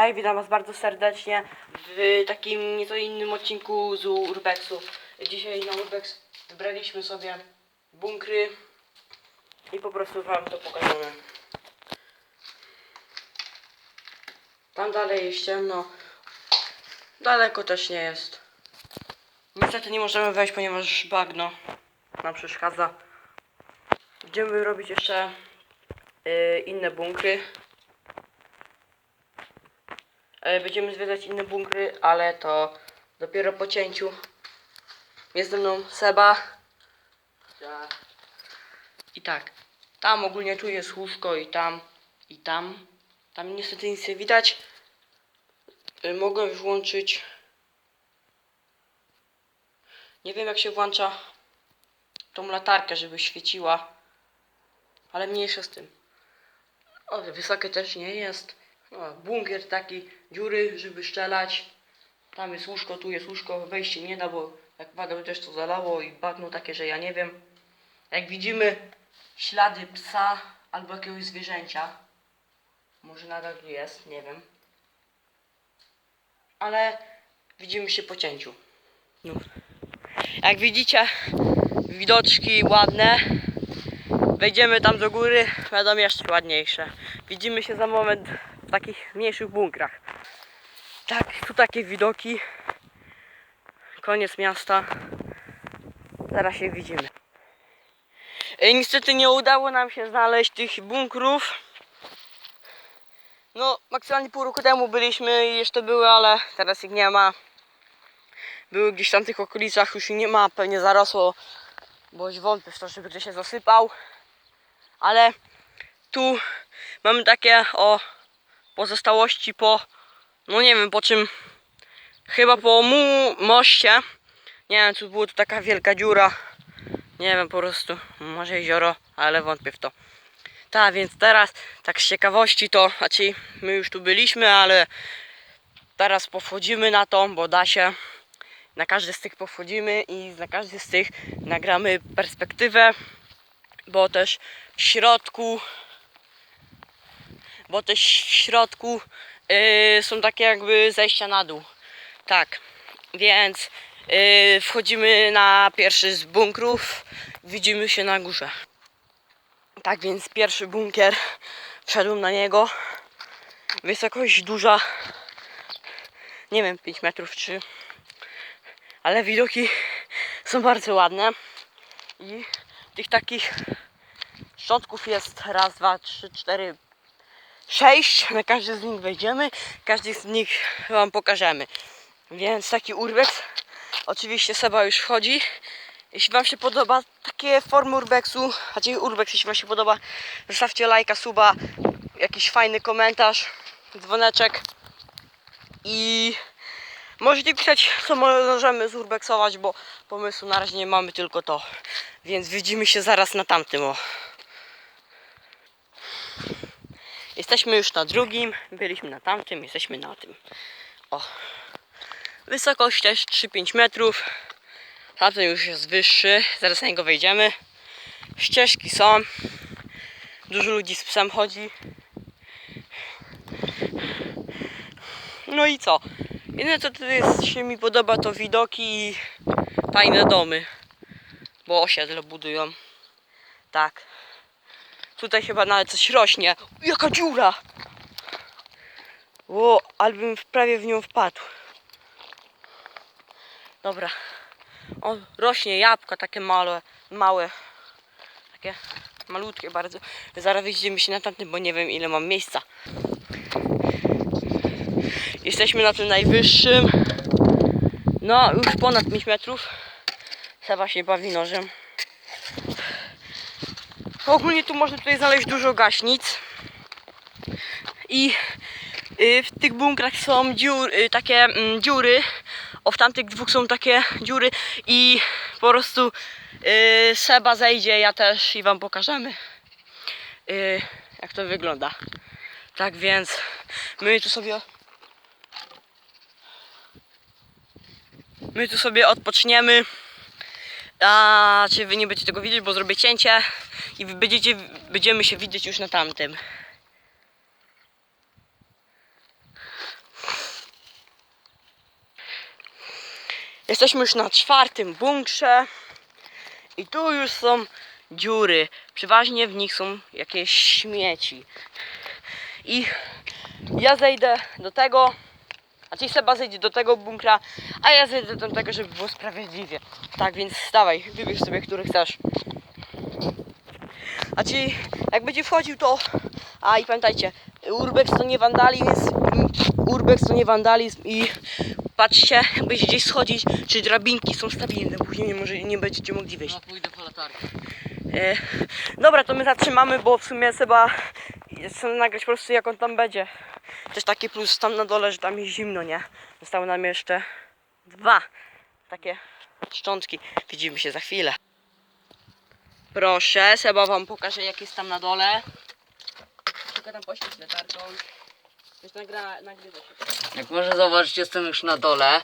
Hej, witam was bardzo serdecznie w takim nieco innym odcinku z Urbexu. Dzisiaj na Urbex wybraliśmy sobie bunkry i po prostu wam to pokażemy. Tam dalej jest ciemno. Daleko też nie jest. Niestety nie możemy wejść, ponieważ bagno nam przeszkadza. Będziemy robić jeszcze y, inne bunkry. E, Będziemy zwiedzać inne bunkry, ale to dopiero po cięciu. Jest ze mną Seba. I tak. Tam ogólnie tu jest łóżko i tam, i tam. Tam niestety nic nie widać. Y, Mogę już włączyć. Nie wiem jak się włącza tą latarkę, żeby świeciła. Ale mniejsza z tym. O, wysokie też nie jest. No, bunkier taki, dziury, żeby strzelać. Tam jest łóżko, tu jest łóżko, wejście nie da, bo jak padał też to zalało i bagno takie, że ja nie wiem. Jak widzimy ślady psa albo jakiegoś zwierzęcia. Może nadal tu jest, nie wiem. Ale widzimy się po cięciu. No. Jak widzicie, widoczki ładne. Wejdziemy tam do góry, będą jeszcze ładniejsze. Widzimy się za moment w takich mniejszych bunkrach. Tak, tu takie widoki. Koniec miasta. Zaraz się widzimy. E, Niestety nie udało nam się znaleźć tych bunkrów. No, maksymalnie pół roku temu byliśmy i jeszcze były, ale teraz ich nie ma. Były gdzieś tam w tych okolicach, już nie ma, pewnie zarosło, bo wątpię w to, żeby ktoś się zasypał. Ale tu mamy takie o pozostałości po, no nie wiem po czym, chyba po mu moście. Nie wiem, czy była tu taka wielka dziura. Nie wiem po prostu, może jezioro, ale wątpię w to. Tak, więc teraz tak z ciekawości to, znaczy my już tu byliśmy, ale teraz powchodzimy na to, bo da się. Na każdy z tych powchodzimy i na każdy z tych nagramy perspektywę, bo też środku, bo też w środku yy, są takie jakby zejścia na dół. Tak, więc yy, wchodzimy na pierwszy z bunkrów, widzimy się na górze. Tak więc pierwszy bunkier, wszedłem na niego. Wysokość duża, nie wiem, 5 metrów czy. Ale widoki są bardzo ładne. I tych takich szczątków jest raz, dwa, trzy, cztery, sześć. Na każdy z nich wejdziemy, każdy z nich wam pokażemy. Więc taki urbex. Oczywiście Seba już wchodzi. Jeśli Wam się podoba takie formy urbexu, znaczy urbex, jeśli Wam się podoba, zostawcie lajka, suba, jakiś fajny komentarz, dzwoneczek i możecie pisać, co możemy zurbexować, bo pomysłu na razie nie mamy, tylko to. Więc widzimy się zaraz na tamtym, o. Jesteśmy już na drugim, byliśmy na tamtym, jesteśmy na tym. O. Wysokość też 3-5 metrów. Tamten już jest wyższy, zaraz na niego wejdziemy. Ścieżki są. Dużo ludzi z psem chodzi. No i co? Jedyne co tu jest, się mi podoba to widoki i fajne domy. Bo osiedle budują. Tak. Tutaj chyba nawet coś rośnie. Jaka dziura! O, albym prawie w nią wpadł. Dobra. O, rośnie jabłka takie małe, małe. Takie malutkie bardzo. Zaraz wyjdziemy się na tamtym, bo nie wiem ile mam miejsca. Jesteśmy na tym najwyższym. No, już ponad 5 metrów. Seba się bawi nożem. Ogólnie tu można tutaj znaleźć dużo gaśnic. I y, w tych bunkrach są dziur, y, takie mm, dziury. O, w tamtych dwóch są takie dziury i po prostu y, Seba zejdzie, ja też i wam pokażemy y, jak to wygląda. Tak więc my tu sobie my tu sobie odpoczniemy. A czy wy nie będziecie tego widzieć, bo zrobię cięcie i będziecie, będziemy się widzieć już na tamtym. Jesteśmy już na czwartym bunkrze i tu już są dziury. Przeważnie w nich są jakieś śmieci. I ja zejdę do tego a ty Seba zejdzie do tego bunkra, a ja zejdę do tego, żeby było sprawiedliwie. Tak więc stawaj, wybierz sobie, który chcesz. A ci, jak będzie wchodził to... A i pamiętajcie, urbex to nie wandalizm, urbex to nie wandalizm i patrzcie, jak będziecie gdzieś schodzić, czy drabinki są stabilne, później nie, może, nie będziecie mogli wyjść. No pójdę po latarkę. E, dobra, to my zatrzymamy, bo w sumie chyba chcę nagrać po prostu jak on tam będzie. Też taki plus tam na dole, że tam jest zimno, nie? Zostały nam jeszcze dwa takie szczątki. Widzimy się za chwilę. Proszę, Seba wam pokaże jak jest tam na dole. Tylko tam poświeć latarką. Już nagrywa się. Jak może zauważyć, jestem już na dole.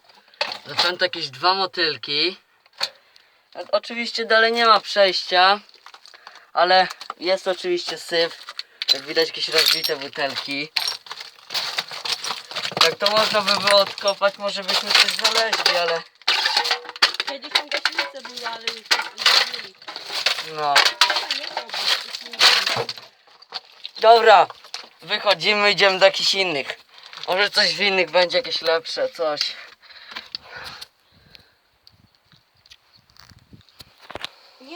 Zacząłem jakieś dwa motylki. A Oczywiście dalej nie ma przejścia, ale jest oczywiście syf. Jak widać jakieś rozbite butelki. Jak to można by było odkopać, może byśmy coś znaleźli, ale Kiedyś tam gaśnice były, ale już nie no. Dobra, wychodzimy, idziemy do jakichś innych. Może coś w innych będzie jakieś lepsze, coś.